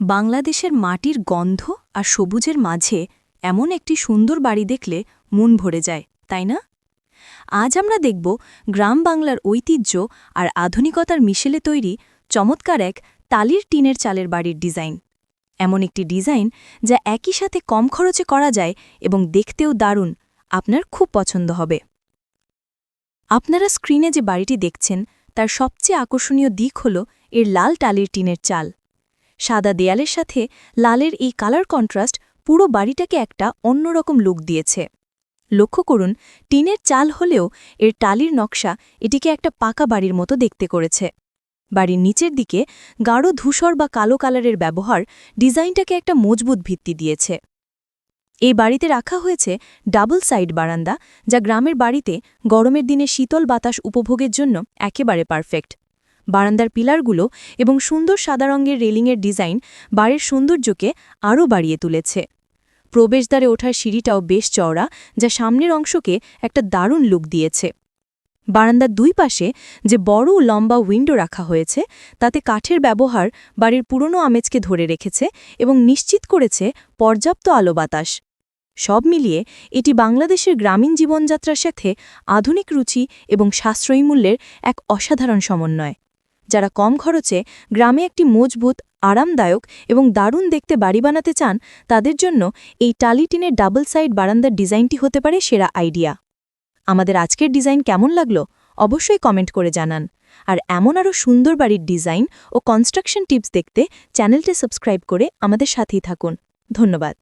বাংলাদেশের মাটির গন্ধ আর সবুজের মাঝে এমন একটি সুন্দর বাড়ি দেখলে মন ভরে যায়, তাই না? আজ আমরা দেখব গ্রাম বাংলার ঐতিহ্য আর আধুনিকতার মিশেলে তৈরি চমৎকার এক তালির টিনের চালের বাড়ির ডিজাইন। এমন একটি ডিজাইন যা একই সাথে কম খরচে করা যায় এবং দেখতেও দারুণ, আপনার খুব পছন্দ হবে। আপনারা স্ক্রিনে যে বাড়িটি দেখছেন, তার সবচেয়ে আকর্ষণীয় দিক হল এর লাল টালির টিনের চাল। সাদা দেয়ালের সাথে লালের এই কালার কন্ট্রাস্ট পুরো বাড়িটাকে একটা অন্যরকম লুক দিয়েছে। লক্ষ্য করুন, টিনের চাল হলেও এর টালির নকশা এটিকে একটা পাকা বাড়ির মতো দেখতে করেছে। বাড়ির নিচের দিকে গাঢ় ধূসর বা কালো কালারের ব্যবহার ডিজাইনটাকে একটা মজবুত ভিত্তি দিয়েছে। এই বাড়িতে রাখা হয়েছে ডাবল সাইড বারান্দা, যা গ্রামের বাড়িতে গরমের দিনে শীতল বাতাস উপভোগের জন্য একেবারে পারফেক্ট। বারান্দার পিলারগুলো এবং সুন্দর সাদা রঙের রেলিংয়ের ডিজাইন বাড়ির সৌন্দর্যকে আরও বাড়িয়ে তুলেছে। প্রবেশদ্বারে ওঠার সিঁড়িটাও বেশ চওড়া, যা সামনের অংশকে একটা দারুণ লুক দিয়েছে। বারান্দার দুই পাশে যে বড় লম্বা উইন্ডো রাখা হয়েছে, তাতে কাঠের ব্যবহার বাড়ির পুরনো আমেজকে ধরে রেখেছে এবং নিশ্চিত করেছে পর্যাপ্ত আলো বাতাস। সব মিলিয়ে এটি বাংলাদেশের গ্রামীণ জীবনযাত্রার সাথে আধুনিক রুচি এবং সাশ্রয়ী মূল্যের এক অসাধারণ সমন্বয়। যারা কম খরচে গ্রামে একটি মজবুত, আরামদায়ক এবং দারুণ দেখতে বাড়ি বানাতে চান, তাদের জন্য এই টালিটিনের ডাবল সাইড বারান্দার ডিজাইনটি হতে পারে সেরা আইডিয়া। আমাদের আজকের ডিজাইন কেমন লাগল অবশ্যই কমেন্ট করে জানান। আর এমন আরও সুন্দর বাড়ির ডিজাইন ও কনস্ট্রাকশন টিপস দেখতে চ্যানেলটি সাবস্ক্রাইব করে আমাদের সাথেই থাকুন। ধন্যবাদ।